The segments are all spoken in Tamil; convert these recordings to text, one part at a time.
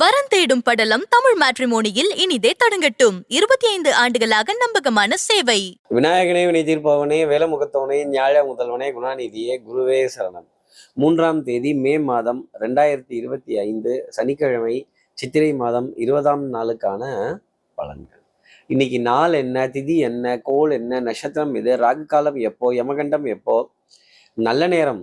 வரன் தேடும் படலம் தமிழ் மேட்ரிமோனியில் இனிதே தொடங்கட்டும். இருபத்தி ஐந்து ஆண்டுகளாக நம்பகமான சேவை. விநாயகனே வினை தீர்ப்பவனே வேலமுகத்தவனே ஞாழ முதல்வனே குணாநிதியே குருவே சரணம். மூன்றாம் தேதி மே மாதம் ரெண்டாயிரத்தி இருபத்தி ஐந்து சனிக்கிழமை சித்திரை மாதம் இருபதாம் நாளுக்கான பலன்கள். இன்னைக்கு நாள் என்ன திதி என்ன கோள் என்ன நட்சத்திரம் எது ராகு காலம் எப்போ யமகண்டம் எப்போ நல்ல நேரம்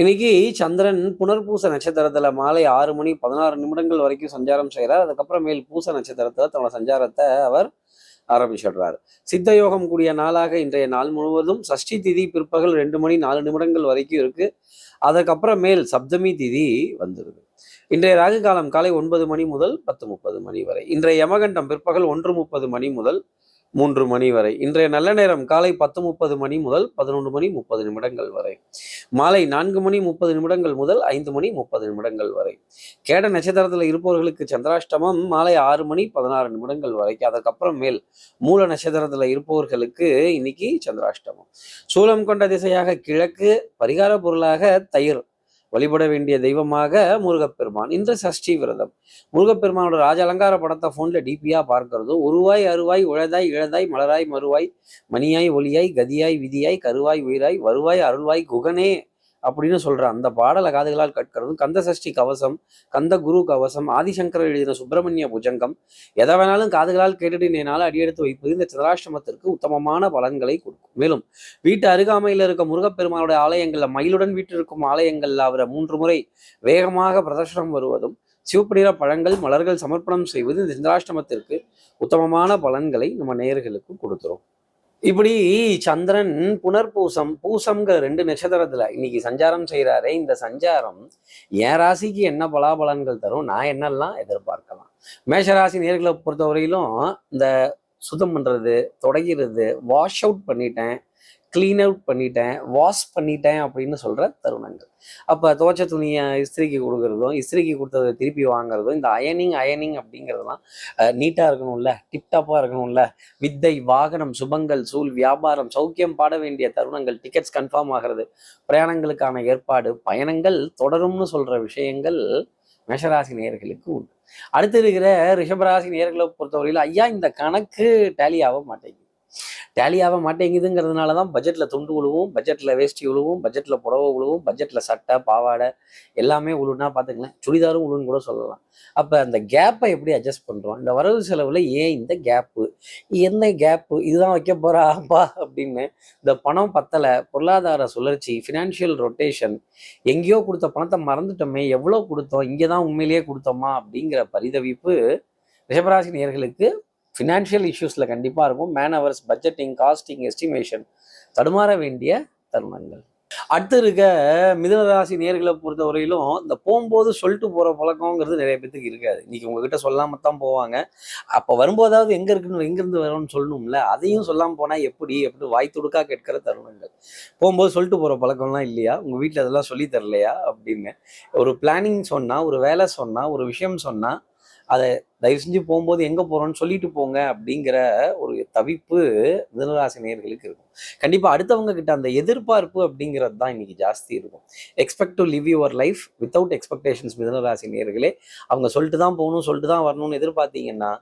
இன்னைக்கு சந்திரன் புனர்பூச நட்சத்திரத்துல மாலை ஆறு மணி பதினாறு நிமிடங்கள் வரைக்கும் சஞ்சாரம் செய்கிறார் அதுக்கப்புறமேல் பூச நட்சத்திரத்துல தன்னோட சஞ்சாரத்தை அவர் ஆரம்பிச்சிடுறாரு. சித்த யோகம் கூடிய நாளாக இன்றைய நாள் முழுவதும் சஷ்டி திதி பிற்பகல் ரெண்டு மணி நாலு நிமிடங்கள் வரைக்கும் இருக்கு. அதுக்கப்புறமேல் சப்தமி திதி வந்துருது. இன்றைய ராகு காலம் காலை ஒன்பது மணி முதல் பத்து முப்பது மணி வரை. இன்றைய யமகண்டம் பிற்பகல் ஒன்று முப்பது மணி முதல் மூன்று மணி வரை. இன்றைய நல்ல நேரம் காலை பத்து முப்பது மணி முதல் பதினொன்று மணி முப்பது நிமிடங்கள் வரை. மாலை நான்கு மணி முப்பது நிமிடங்கள் முதல் ஐந்து மணி முப்பது நிமிடங்கள் வரை. கேட நட்சத்திரத்தில் இருப்பவர்களுக்கு சந்திராஷ்டமம் மாலை ஆறு மணி பதினாறு நிமிடங்கள் வரைக்கும் அதற்கப்புறம் மேல் மூல நட்சத்திரத்தில் இருப்பவர்களுக்கு இன்னைக்கு சந்திராஷ்டமம். சூலம் கொண்ட திசையாக கிழக்கு பரிகார பொருளாக தயிர் வழிபட வேண்டிய தெய்வமாக முருகப்பெருமான். இன்று சஷ்டி விரதம். முருகப்பெருமானோட ராஜ அலங்கார படத்தை ஃபோனில் டிபியாக பார்க்கறதும் உருவாய் அருவாய் உழதாய் இழதாய் மலராய் மறுவாய் மணியாய் ஒளியாய் கதியாய் விதியாய் கருவாய் உயிராய் வருவாய் அருள்வாய் குகனே அப்படின்னு சொல்ற அந்த பாடலை காதுகளால் கற்கிறதும் கந்த சஷ்டி கவசம் கந்த குரு கவசம் ஆதிசங்கரர் எழுதின சுப்பிரமணிய புஜங்கம் எதை வேணாலும் காதுகளால் கேட்டுட்டு அடியெடுத்து வைப்பது இந்த சந்திராஷ்டமத்திற்கு உத்தமமான பலன்களை கொடுக்கும். மேலும் வீட்டு அருகாமையில் இருக்க முருகப்பெருமானுடைய ஆலயங்களில் மயிலுடன் வீட்டிற்கும் ஆலயங்களில் அவரை மூன்று முறை வேகமாக பிரதர்ஷனம் வருவதும் சிவப்பு நிற பழங்கள் மலர்கள் சமர்ப்பணம் செய்வது இந்த சந்திராஷ்டமத்திற்கு உத்தமமான பலன்களை நம்ம நேயர்களுக்கு கொடுத்துரும் இப்படி சந்திரன் புனர்பூசம் பூசம்ங்கிற ரெண்டு நட்சத்திரத்துல இன்னைக்கு சஞ்சாரம் செய்கிறாரே இந்த சஞ்சாரம் என் ராசிக்கு என்ன பலாபலன்கள் தரும் நான் என்னெல்லாம் எதிர்பார்க்கலாம்? மேஷராசி நேர்களை பொறுத்தவரையிலும் இந்த சுத்தம் பண்ணுறது தொடங்கிறது வாஷ் அவுட் பண்ணிட்டேன் க்ளீன் அவுட் பண்ணிட்டேன் வாஷ் பண்ணிட்டேன் அப்படின்னு சொல்கிற தருணங்கள். அப்போ துவைச்ச துணியை இஸ்திரிக்கு கொடுக்குறதும் இஸ்திரிக்கு கொடுத்ததை திருப்பி வாங்குறதும் இந்த அயனிங் அயனிங் அப்படிங்கிறதுலாம் நீட்டாக இருக்கணும்ல டிப்டாப்பாக இருக்கணும்ல. வித்தை வாகனம் சுபங்கள் சூழ் வியாபாரம் சௌக்கியம் பாட வேண்டிய தருணங்கள் டிக்கெட்ஸ் கன்ஃபார்ம் ஆகிறது பிரயாணங்களுக்கான ஏற்பாடு பயணங்கள் தொடரும்னு சொல்ற விஷயங்கள் மேஷராசி நேர்களுக்கு உண்டு. அடுத்து இருக்கிற ரிஷபராசி நேர்களை பொறுத்தவரையில் ஐயா இந்த கணக்கு டேலி ஆக மாட்டேங்குது. டேலி ஆக மாட்டேங்குதுங்கிறதுனால தான் பட்ஜெட்டில் துண்டு உழுவும் பட்ஜெட்டில் வேஷ்டி உழுவும் பட்ஜெட்டில் புடவை உழுவும் பட்ஜெட்டில் சட்டை பாவாடை எல்லாமே உழுன்னா பார்த்துக்கலாம் சுடிதாரும் உழுன்னு கூட சொல்லலாம். அப்போ அந்த கேப்பை எப்படி அட்ஜஸ்ட் பண்ணுறோம் இந்த வரவு செலவில் ஏன் இந்த கேப்பு என்ன கேப்பு இதுதான் வைக்க போகிறாப்பா அப்படின்னு இந்த பணம் பத்தலை பொருளாதார சுழற்சி ஃபினான்ஷியல் ரொட்டேஷன் எங்கேயோ கொடுத்த பணத்தை மறந்துட்டோமே எவ்வளோ கொடுத்தோம் இங்கே தான் உண்மையிலேயே கொடுத்தோமா அப்படிங்கிற பரிதவிப்பு ரிஷபராசி நேர்களுக்கு ஃபினான்ஷியல் இஷ்யூஸில் கண்டிப்பாக இருக்கும். Man hours budgeting costing estimation தடுமாற வேண்டிய தருணங்கள். அடுத்து இருக்க மிதனராசி நேர்களை பொறுத்தவரையிலும் இந்த போகும்போது சொல்லிட்டு போகிற பழக்கங்கிறது நிறைய பேத்துக்கு இருக்காது. இன்னைக்கு உங்ககிட்ட சொல்லாமல் தான் போவாங்க. அப்போ வரும்போதாவது எங்கே இருக்குன்னு எங்கேருந்து வரணும்னு சொல்லணும்ல அதையும் சொல்லாமல் போனால் எப்படி எப்படி வாய் துடுக்கா கேட்கிற தருணங்கள். போகும்போது சொல்லிட்டு போகிற பழக்கம்லாம் இல்லையா? உங்கள் வீட்டில் அதெல்லாம் சொல்லி தரலையா? அப்படின்னு. ஒரு பிளானிங் சொன்னால் ஒரு வேலை சொன்னால் ஒரு விஷயம் சொன்னால் அதை தயவு செஞ்சு போகும்போது எங்கே போகிறோன்னு சொல்லிட்டு போங்க அப்படிங்கிற ஒரு தவிப்பு மிதனராசி நேர்களுக்கு இருக்கும். கண்டிப்பாக அடுத்தவங்க கிட்ட அந்த எதிர்பார்ப்பு அப்படிங்கிறது தான் இன்னைக்கு ஜாஸ்தி இருக்கும். Expect to live your life without expectations மிதனராசி நேர்களே அவங்க சொல்லிட்டு தான் போகணும் சொல்லிட்டு தான் வரணும்னு எதிர்பார்த்தீங்கன்னா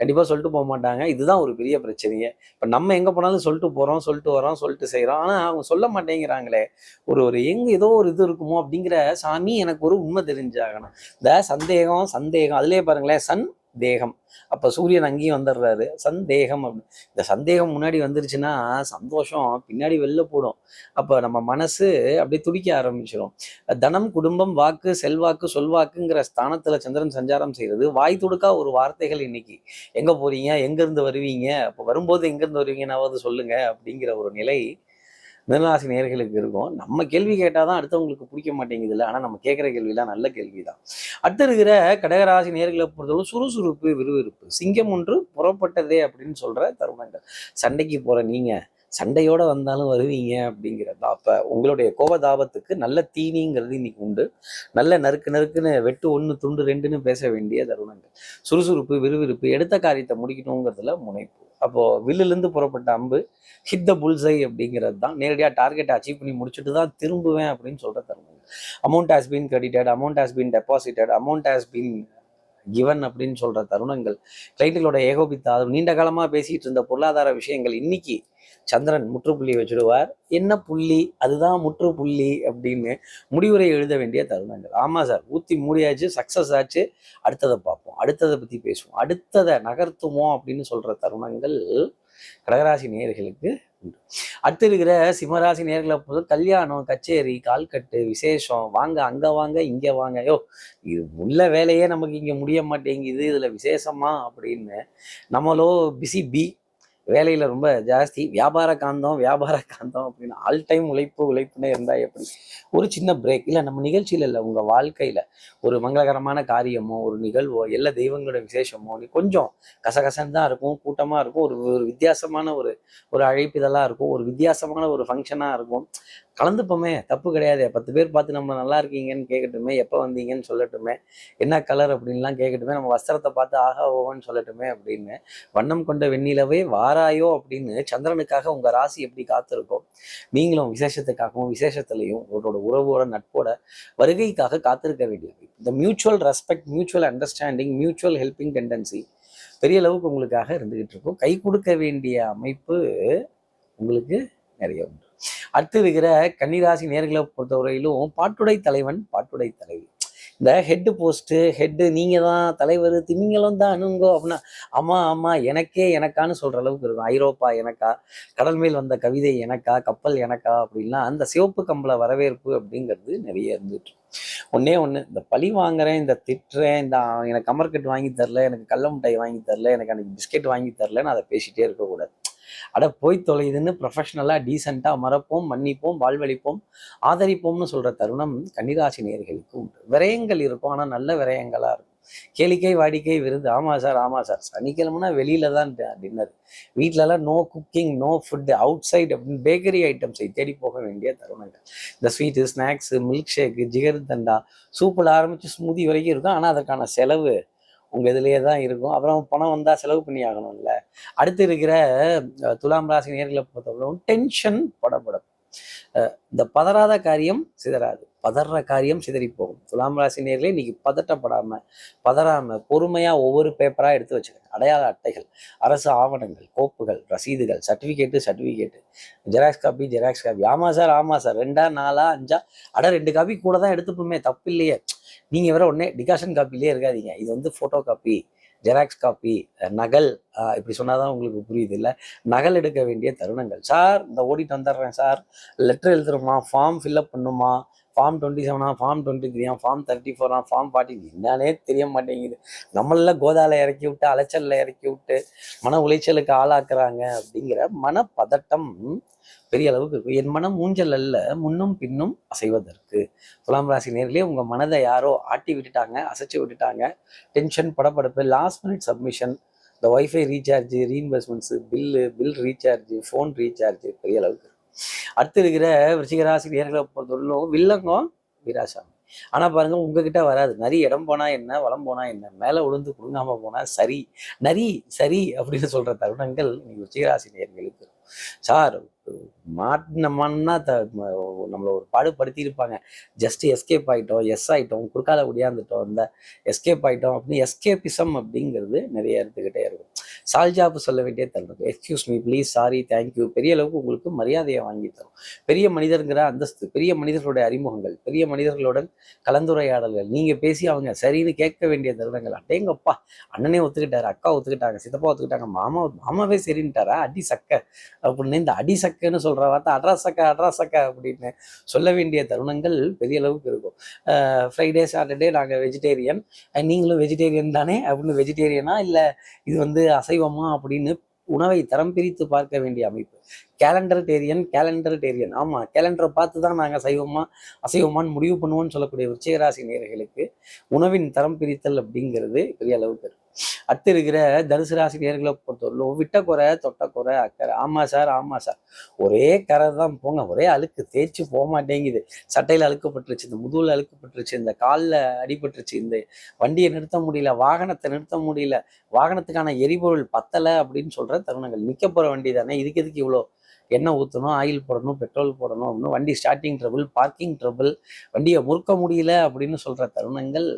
கண்டிப்பாக சொல்லிட்டு போக மாட்டாங்க. இதுதான் ஒரு பெரிய பிரச்சனையே. இப்போ நம்ம எங்கே போனாலும் சொல்லிட்டு போகிறோம் சொல்லிட்டு வரோம் சொல்லிட்டு செய்கிறோம் ஆனால் அவங்க சொல்ல மாட்டேங்கிறாங்களே ஒரு ஒரு எங்கே ஏதோ ஒரு இது இருக்குமோ அப்படிங்கிற சாமி எனக்கு ஒரு உண்மை தெரிஞ்சாகணும். இந்த சந்தேகம் சந்தேகம். அதுலேயே பாருங்களேன் சன் தேகம். அப்போ சூரியன் அங்கேயும் வந்துடுறாரு. சந்தேகம் அப்படின்னு. இந்த சந்தேகம் முன்னாடி வந்துருச்சுன்னா சந்தோஷம் பின்னாடி வெளில போடும். அப்போ நம்ம மனசு அப்படியே துடிக்க ஆரம்பிச்சிடும் தனம் குடும்பம் வாக்கு செல்வாக்கு சொல்வாக்குங்கிற ஸ்தானத்தில் சந்திரன் சஞ்சாரம் செய்கிறது வாய் துடுக்கா ஒரு வார்த்தைகள் இன்னைக்கு. எங்கே போறீங்க? எங்கேருந்து வருவீங்க? அப்போ வரும்போது எங்கேருந்து வருவீங்கன்னாவது சொல்லுங்க அப்படிங்கிற ஒரு நிலை மிதனராசி நேர்களுக்கு இருக்கும். நம்ம கேள்வி கேட்டால் தான் அடுத்தவங்களுக்கு பிடிக்க மாட்டேங்குதுல்ல. ஆனால் நம்ம கேட்குற கேள்விலாம் நல்ல கேள்வி தான் அடுத்து இருக்கிற கடகராசி நேர்களை பொறுத்தவரை சுறுசுறுப்பு விறுவிறுப்பு. சிங்கம் ஒன்று புறப்பட்டதே அப்படின்னு சொல்ற தருணங்கள். சண்டைக்கு போற நீங்க சண்டையோட வந்தாலும் வருவீங்க அப்படிங்கிறது தான். அப்போ உங்களுடைய கோபதாபத்துக்கு நல்ல தீனிங்கிறது இன்னைக்கு உண்டு. நல்ல நறுக்கு நறுக்குன்னு வெட்டு ஒன்று துண்டு ரெண்டுன்னு பேச வேண்டிய தருணங்கள். சுறுசுறுப்பு விறுவிறுப்பு எடுத்த காரியத்தை முடிக்கணுங்கிறதுல முனைப்பு. அப்போ வில்லுலேருந்து புறப்பட்ட அம்பு ஹித்த புல்சை அப்படிங்கிறது தான். நேரடியாக டார்கெட்டை அச்சீவ் பண்ணி முடிச்சுட்டு தான் திரும்புவேன் அப்படின்னு சொல்ற தருணம். Amount has been credited amount has been deposited amount has been given அப்படின்னு சொல்ற தருணங்கள். கிளைண்ட்டுகளோட ஏகோபித்தாதம் நீண்ட காலமா பேசிட்டு இருந்த பொருளாதார விஷயங்கள். இன்னைக்கு சந்திரன் முற்றுப்புள்ளி வச்சுடுவார். என்ன புள்ளி? அதுதான் முற்றுப்புள்ளி அப்படின்னு முடிவுரை எழுத வேண்டிய தருணங்கள். ஆமா சார் ஊத்தி மூடியாச்சு சக்சஸ் ஆச்சு. அடுத்ததை பார்ப்போம். அடுத்ததை பத்தி பேசுவோம். அடுத்ததை நகர்த்துவோம் அப்படின்னு சொல்ற தருணங்கள் கடகராசி நேயர்களுக்கு அடுத்து இருக்கிற சிம்மராசி நேர்களை போது கல்யாணம் கச்சேரி கால்கட்டு விசேஷம் வாங்க அங்க வாங்க இங்க வாங்க. யோ இது உள்ள வேலையே நமக்கு இங்க முடிய மாட்டேங்குது. இதுல விசேஷமா அப்படின்னு நம்மளோ பிசி பி வேலையில் ரொம்ப ஜாஸ்தி. வியாபார காந்தம் வியாபார காந்தம் அப்படின்னு ஆல் டைம் உழைப்பு உழைப்புன்னே இருந்தால் எப்படி? ஒரு சின்ன பிரேக் இல்லை நம்ம நிகழ்ச்சியில இல்லை உங்கள் வாழ்க்கையில ஒரு மங்களகரமான காரியமோ ஒரு நிகழ்வோ எல்லா தெய்வங்களோட விசேஷமோ நீ கொஞ்சம் கசகசன்னு தான் இருக்கும் கூட்டமா இருக்கும். ஒரு ஒரு வித்தியாசமான ஒரு ஒரு அழைப்பு இதெல்லாம் இருக்கும். ஒரு வித்தியாசமான ஒரு ஃபங்க்ஷனாக இருக்கும். கலந்துப்போமே தப்பு கிடையாது. பத்து பேர் பார்த்து நம்ம நல்லா இருக்கீங்கன்னு கேட்கட்டுமே எப்போ வந்தீங்கன்னு சொல்லட்டுமே என்ன கலர் அப்படின்லாம் கேட்கட்டுமே நம்ம வஸ்திரத்தை பார்த்து ஆகா ஓவன்னு சொல்லட்டுமே அப்படின்னு வண்ணம் கொண்ட வெண்ணிலவே வாராயோ அப்படின்னு சந்திரனுக்காக உங்கள் ராசி எப்படி காத்திருக்கோம் நீங்களும் விசேஷத்துக்காகவும் விசேஷத்துலையும் உங்களோட உறவோட நட்போட வருகைக்காக காத்திருக்க வேண்டியது. இந்த mutual respect mutual understanding mutual helping tendency பெரிய அளவுக்கு உங்களுக்காக இருந்துகிட்டு இருக்கும். கை கொடுக்க வேண்டிய அமைப்பு உங்களுக்கு நிறைய உண்டு. அடுத்து இருக்கிற கன்னிராசி நேர்களை பொறுத்தவரையிலும் பாட்டுடை தலைவன் பாட்டுடை தலைவி. இந்த ஹெட்டு போஸ்ட்டு ஹெட்டு நீங்கள் தான் தலைவர் திமிங்கலம் தான் அணுங்கோ அப்படின்னா அம்மா அம்மா எனக்கே எனக்கான்னு சொல்ற அளவுக்கு இருக்கும். ஐரோப்பா எனக்கா கடல் மேல் வந்த கவிதை எனக்கா கப்பல் எனக்கா அப்படின்லாம் அந்த சிவப்பு கம்பள வரவேற்பு அப்படிங்கிறது நிறைய இருந்துட்டு ஒன்னே ஒண்ணே ஒன்று இந்த பழி வாங்குறேன் இந்த திட்டுறேன் இந்த எனக்கு கமர்கட் வாங்கி தரல எனக்கு கல்ல மிட்டாய் வாங்கி தரல எனக்கு அன்னைக்கு பிஸ்கெட் வாங்கி தரலன்னு அதை பேசிட்டே இருக்கக்கூடாது. அட போய் தொலையுதுன்னு ப்ரொஃபஷனலாக டீசெண்டாக மறப்போம் மன்னிப்போம் வாழ்வழிப்போம் ஆதரிப்போம்னு சொல்கிற தருணம் கன்னிராசி நேர்களுக்கு உண்டு. விரயங்கள் இருக்கும் ஆனால் நல்ல விரயங்களாக இருக்கும். கேளிக்கை வாடிக்கை விருது. ஆமாம் சார் ஆமாம் சார் சனிக்கிழமைனா வெளியில தான் டின்னர் வீட்டிலலாம் no cooking no food outside அப்படின்னு பேக்கரி ஐட்டம்ஸை தேடி போக வேண்டிய தருணங்கள். இந்த sweet snacks milk shake jigarthanda சூப்பில் ஆரம்பித்து ஸ்மூதி வரைக்கும் இருக்கும். ஆனால் அதற்கான செலவு உங்கள் இதுலேயே தான் இருக்கும். அப்புறம் பணம் வந்தால் செலவு பண்ணி ஆகணும்ல. அடுத்து இருக்கிற அஹ், துலாம் ராசி நேர்களை பொறுத்தவரைக்கும் டென்ஷன் படப்படும். அஹ், இந்த பதறாத காரியம் சிதறாது. பதற காரியம் சிதறி போகும். துலாம் ராசி நேர்களே இன்னைக்கு பதட்டப்படாம பதறாம பொறுமையா ஒவ்வொரு பேப்பரா எடுத்து வச்சுக்கோங்க. அடையாள அட்டைகள் அரசு ஆவணங்கள் கோப்புகள் ரசீதுகள் certificate certificate xerox copy xerox copy ஆமா சார் ஆமா சார். ரெண்டா நாலா அஞ்சா? அட ரெண்டு காப்பி கூட தான் எடுத்துப்போமே தப்பு இல்லையே. நீங்க வேற உடனே டிகாஷன் காப்பிலே இருக்காதீங்க. இது வந்து போட்டோ காப்பி ஜெராக்ஸ் காப்பி நகல் இப்படி இப்படி சொன்னாதான் உங்களுக்கு புரியுது இல்லை நகல் எடுக்க வேண்டிய தருணங்கள். சார் இந்த ஓடிட்டு வந்துடுறேன் சார். லெட்டர் எழுதுறோமா ஃபார்ம் ஃபில்அப் பண்ணுமா? ஃபார்ம் டுவெண்ட்டி செவனா ஃபார்ம் டுவெண்ட்டி த்ரீயா ஃபார்ம் தேர்ட்டி ஃபோரா ஃபார்ம் ஃபார்ட்டி என்னன்னே தெரிய மாட்டேங்குது. நம்மள கோதால இறக்கி விட்டு அலைச்சலில் இறக்கி விட்டு மன உளைச்சலுக்கு ஆளாக்குறாங்க அப்படிங்கிற மனப்பதட்டம் பெரிய அளவுக்கு இருக்கும். என் மனம் ஊஞ்சல் அல்ல முன்னும் பின்னும் அசைவதற்கு. துலாம் ராசி நேரிலே உங்க மனதை யாரோ ஆட்டி விட்டுட்டாங்க அசைச்சு விட்டுட்டாங்க. டென்ஷன் படபடப்பு லாஸ்ட் மினிட் சப்மிஷன் இந்த wifi recharge reinvestments bill bill recharge phone recharge பெரிய அளவுக்கு அடுத்து இருக்கிற விருச்சிகராசி நேர்களை பொறுத்தவரையிலும் வில்லங்கம் வீராசாமி. ஆனா பாருங்க உங்ககிட்ட வராது. நரி இடம் போனா என்ன வளம் போனா என்ன மேல விழுந்து குடுங்காம போனா சரி. நரி சரி அப்படின்னு சொல்ற தருணங்கள் இன்னைக்கு விருச்சிகராசி நேர்களுக்கு இருக்கும். சார் மாட்டினமான்னா த நம்மளை ஒரு பாடுபடுத்தியிருப்பாங்க. ஜஸ்ட் எஸ்கேப் ஆயிட்டோம் எஸ் ஆயிட்டோம் குறுக்கால ஒடியாந்துட்டோம் இந்த எஸ்கேப் ஆயிட்டோம் அப்படின்னு எஸ்கேபிசம் அப்படிங்கிறது நிறைய எடுத்துக்கிட்டே இருக்கும். சால்ஜாப்பு சொல்ல வேண்டிய தருணம். Excuse me please sorry thank you பெரிய அளவுக்கு உங்களுக்கு மரியாதையை வாங்கி தரும். பெரிய மனிதருங்கிற அந்தஸ்து பெரிய மனிதர்களுடைய அறிமுகங்கள் பெரிய மனிதர்களுடன் கலந்துரையாடல்கள் நீங்கள் பேசி அவங்க சரின்னு கேட்க வேண்டிய தருணங்கள் அட்டேங்கப்பா அண்ணனே ஒத்துக்கிட்டாரு அக்கா ஒத்துக்கிட்டாங்க சித்தப்பா ஒத்துக்கிட்டாங்க மாமா மாமாவே சரின்ட்டாரா அடி சக்க அப்படின்னு இந்த அடி சக்கன்னு சொல்கிற வார்த்தை அட்ரா சக்க அட்ரா சக்க அப்படின்னு சொல்ல வேண்டிய தருணங்கள் பெரிய அளவுக்கு இருக்கும். ஃப்ரைடே சாட்டர்டே நாங்கள் வெஜிடேரியன் நீங்களும் வெஜிடேரியன் தானே அப்படின்னு வெஜிடேரியனா இல்லை இது வந்து அசை அசைவமா அப்படின்னு உணவை தரம் பிரித்து பார்க்க வேண்டிய அமைப்பு. கேலண்டர் டேரியன் கேலண்டர் டேரியன் ஆமா கேலண்டரை பார்த்து தான் நாங்கள் சைவமா அசைவமான்னு முடிவு பண்ணுவோம்னு சொல்லக்கூடிய விருச்சிகராசி நேர்களுக்கு உணவின் தரம் பிரித்தல் அப்படிங்கிறது பெரிய அளவுக்கு இருக்கு. அடுத்து இருக்கிற தனுசு ராசி நேர்களை பொறுத்தவரையிலும் விட்ட குறை தொட்ட குறை அக்கறை. ஆமா சார் ஆமா சார். ஒரே கரை தான் போங்க. ஒரே அழுக்கு. தேய்ச்சி போக மாட்டேங்குது. சட்டையில் அழுக்கப்பட்டுருச்சு. இந்த முதுகுல அழுக்கப்பட்டுருச்சு. இந்த காலில் அடிபட்டுருச்சு. இந்த வண்டியை நிறுத்த முடியல. வாகனத்தை நிறுத்த முடியல. வாகனத்துக்கான எரிபொருள் பத்தலை அப்படின்னு சொல்ற தருணங்கள். நிற்க போற வண்டி தானே. இதுக்கு எதுக்கு இவ்வளோ எண்ணெய் ஊற்றணும் ஆயில் போடணும் பெட்ரோல் போடணும் அப்படின்னு வண்டி ஸ்டார்டிங் ட்ரபிள் பார்க்கிங் ட்ரபிள் வண்டியை முறுக்க முடியல அப்படின்னு சொல்ற தருணங்கள்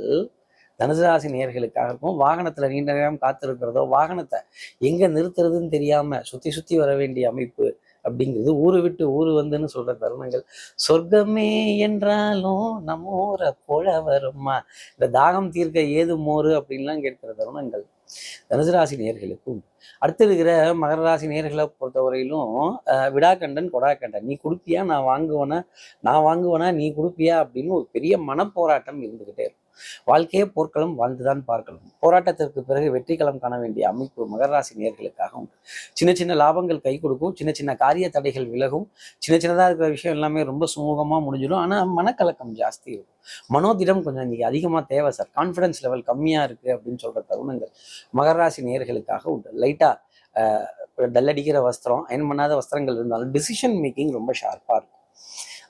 தனுசு ராசி நேயர்களுக்காக இருக்கும் வாகனத்துல நீண்ட நேரம் காத்திருக்கிறதோ வாகனத்தை எங்க நிறுத்துறதுன்னு தெரியாம சுத்தி சுத்தி வர வேண்டிய அமைப்பு அப்படிங்கிறது ஊரு விட்டு ஊரு வந்துன்னு சொல்ற தருணங்கள். சொர்க்கமே என்றாலும் நம்ம ஊரை போல வருமா இந்த தாகம் தீர்க்க ஏது மோறு அப்படின்லாம் கேட்கிற தருணங்கள். தனுசு ராசி நேர்களுக்கு உண்டு அடுத்து இருக்கிற மகர ராசி நேர்களை பொறுத்தவரையிலும் விடாக்கண்டன் கொடாக்கண்டன். நீ கொடுப்பியா? நான் வாங்குவேனா? நான் வாங்குவேனா? நீ கொடுப்பியா? அப்படின்னு ஒரு பெரிய மனப்போராட்டம் இருந்துகிட்டே இருக்கும். வாழ்க்கையே போர்க்களம் வாழ்ந்துதான் பார்க்கலாம். போராட்டத்திற்கு பிறகு வெற்றிக்களம் காண வேண்டிய அமைப்பு மகர ராசி நேர்களுக்காக உண்டு. சின்ன சின்ன லாபங்கள் கை கொடுக்கும் சின்ன சின்ன காரிய தடைகள் விலகும் சின்ன சின்னதாக இருக்கிற விஷயம் எல்லாமே ரொம்ப சுமூகமாக முடிஞ்சிடும். ஆனால் மனக்கலக்கம் ஜாஸ்தி இருக்கும். மனோதிடம் கொஞ்சம் இன்றைக்கி அதிகமாக தேவை சார் கான்ஃபிடன்ஸ் லெவல் கம்மியாக இருக்குது அப்படின்னு சொல்கிற தருணங்கள் மகர ராசி நேர்களுக்காக உண்டு. லைட்டாக டல்லடிக்கிற வஸ்திரம் அயன் பண்ணாத வஸ்திரங்கள் இருந்தாலும் டிசிஷன் மேக்கிங் ரொம்ப ஷார்ப்பாக இருக்கும்.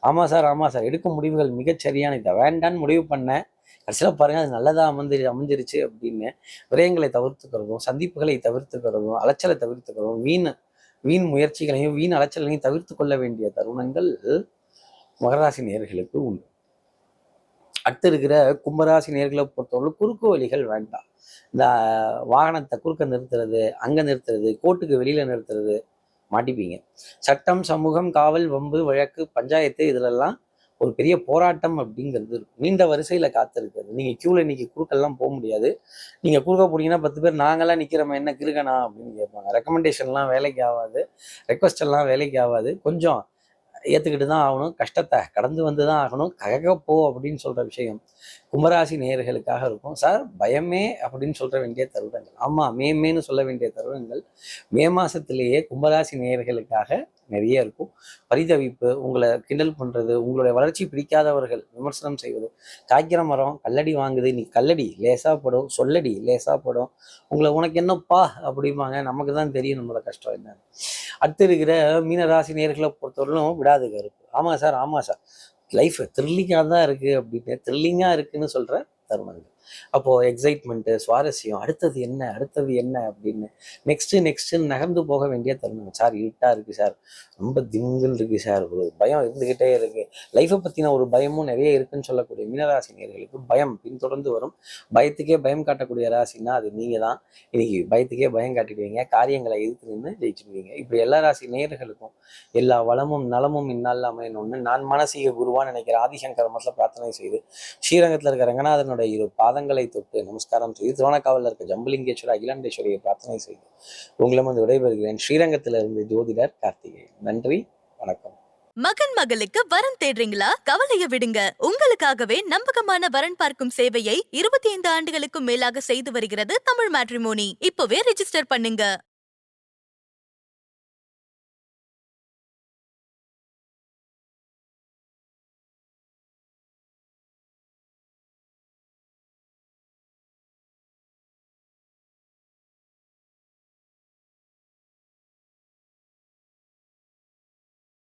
ஆமாம் சார் ஆமாம் சார் எடுக்கும் முடிவுகள் மிகச் சரியான இதை வேண்டான்னு முடிவு பண்ணேன் கடைசியில் பாருங்கள் அது நல்லதாக அமைந்து அமைஞ்சிருச்சு அப்படின்னு விரயங்களை தவிர்த்துக்கிறதும் சந்திப்புகளை தவிர்த்துக்கிறதும் அலைச்சலை தவிர்த்துக்கிறதும் வீண் வீண் முயற்சிகளையும் வீண் அலைச்சலையும் தவிர்த்து கொள்ள வேண்டிய தருணங்கள் மகராசி நேர்களுக்கு உண்டு. அடுத்து இருக்கிற கும்பராசி நேர்களை பொறுத்தவரை குறுக்கு வழிகள் வேண்டாம். இந்த வாகனத்தை குறுக்க நிறுத்துறது அங்கே நிறுத்துறது கோர்ட்டுக்கு வெளியில் நிறுத்துறது மாட்டிப்பீங்க. சட்டம் சமூகம் காவல் வம்பு வழக்கு பஞ்சாயத்து இதிலெல்லாம் ஒரு பெரிய போராட்டம் அப்படிங்கிறது இருக்கும். நீண்ட வரிசையில் காத்திருக்கிறது. நீங்கள் க்யூவில் இன்னைக்கு குறுக்கெல்லாம் போக முடியாது. நீங்கள் குறுக்க போனீங்கன்னா பத்து பேர் நாங்களாம் நிற்கிறோம் என்ன கிருக்கணா அப்படின்னு கேட்பாங்க. ரெக்கமெண்டேஷன்லாம் வேலைக்கு ஆகாது. ரெக்வஸ்ட் எல்லாம் வேலைக்கு ஆகாது. கொஞ்சம் ஏற்றுக்கிட்டு தான் ஆகணும். கஷ்டத்தை கடந்து வந்து தான் ஆகணும். ககப்போ அப்படின்னு சொல்கிற விஷயம் கும்பராசி நேயர்களுக்காக இருக்கும். சார் பயமே அப்படின்னு சொல்கிற வேண்டிய தருணங்கள். ஆமாம் மே மேன்னு சொல்ல வேண்டிய தருணங்கள் மே மாதத்திலேயே கும்பராசி நேயர்களுக்காக நிறைய இருக்கும். பரிதவிப்பு உங்களை கிண்டல் பண்ணுறது உங்களுடைய வளர்ச்சி பிடிக்காதவர்கள் விமர்சனம் செய்வது. காய்க்கிற மரம் கல்லடி வாங்குது நீ கல்லடி லேசாக படும் சொல்லடி லேசாக படும். உங்களை உனக்கு என்னப்பா அப்படிம்பாங்க. நமக்கு தான் தெரியும் நம்மளோட கஷ்டம் என்ன. அடுத்து இருக்கிற மீனராசி நேர்களை பொறுத்தவரையிலும் விடாது கருப்பு. ஆமாம் சார் ஆமாம் சார். லைஃப் த்ரில்லிங்காக தான் இருக்குது அப்படின்னு த்ரில்லிங்காக இருக்குதுன்னு சொல்கிற தருணங்கள். அப்போது எக்ஸைட்மெண்ட்டு சுவாரஸ்யம் அடுத்தது என்ன அடுத்தது என்ன அப்படின்னு நெக்ஸ்ட்டு நெக்ஸ்ட்டுன்னு நகர்ந்து போக வேண்டிய தருணம். சார் இருட்டாக இருக்குது சார். ரொம்ப திங்கள் இருக்குது சார். ஒரு பயம் இருந்துக்கிட்டே இருக்குது லைஃப்பை பற்றின ஒரு பயமும் நிறைய இருக்குன்னு சொல்லக்கூடிய மீனராசினியர்களுக்கு பயம் பின்தொடர்ந்து வரும். பயத்துக்கே பயம் காட்டக்கூடிய ராசினா அது நீங்கள் தான் இன்னைக்கு பயத்துக்கே பயம் காட்டிடுவீங்க. காரியங்களை எதிர்த்து நின்று ஜெயிச்சிடுவீங்க. இப்படி எல்லா ராசி நேயர்களுக்கும் எல்லா வளமும் நலமும் இந்நாளில் அமையணும்னு நான் மனசீக குருவான்னு நினைக்கிற ஆதிசங்கர மட்டில் பிரார்த்தனை செய்து ஸ்ரீரங்கத்தில் இருக்கிற ரங்கநாதனுடைய இரு பாதங்களை தொட்டு நமஸ்காரம் செய்து திருவண்ணாக்காவில் இருக்க ஜம்புலிங்கேஸ்வரர் அகிலாண்டேஸ்வரியை பிரார்த்தனை செய்து உங்களும் வந்து விடைபெறுகிறேன். ஸ்ரீரங்கத்திலிருந்து ஜோதிடர் கார்த்திகேயன். நன்றி வணக்கம். மகன் மகளுக்கு வரன் தேடுறீங்களா? கவலைய விடுங்க. உங்களுக்காகவே நம்பகமான வரன் பார்க்கும் சேவையை இருபத்தி ஐந்து ஆண்டுகளுக்கும் மேலாக செய்து வருகிறது தமிழ் மேட்ரிமோனி. இப்பவே ரிஜிஸ்டர் பண்ணுங்க.